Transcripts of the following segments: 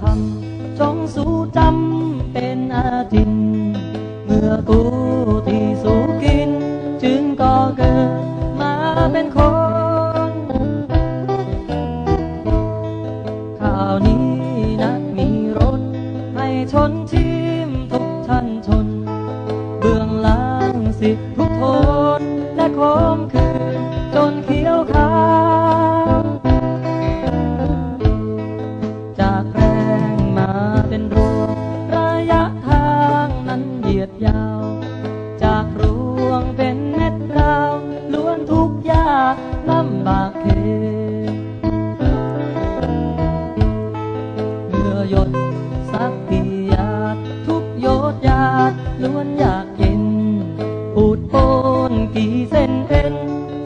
คำจงสู้จำเป็นอาจิน เมื่อกูที่สู้กิน จึงก็เกิดมาเป็นคน ข่าวนี้นักมีรถ ให้ชนชิมทุกชั้นชน เบื้องหลังสิทุกโทษและคมคืน วนอยากเย็นปูดโปนกี่เส้นเอ็น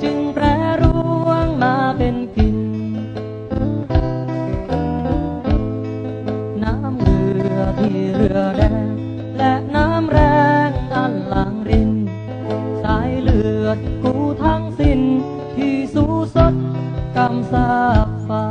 จึงแปรร่วงมาเป็นกิน น้ำเรือที่เรือแดง และน้ำแรงอันหลังริน สายเลือดกูทั้งสิ้น ที่สู้สดกำสาบฟ้า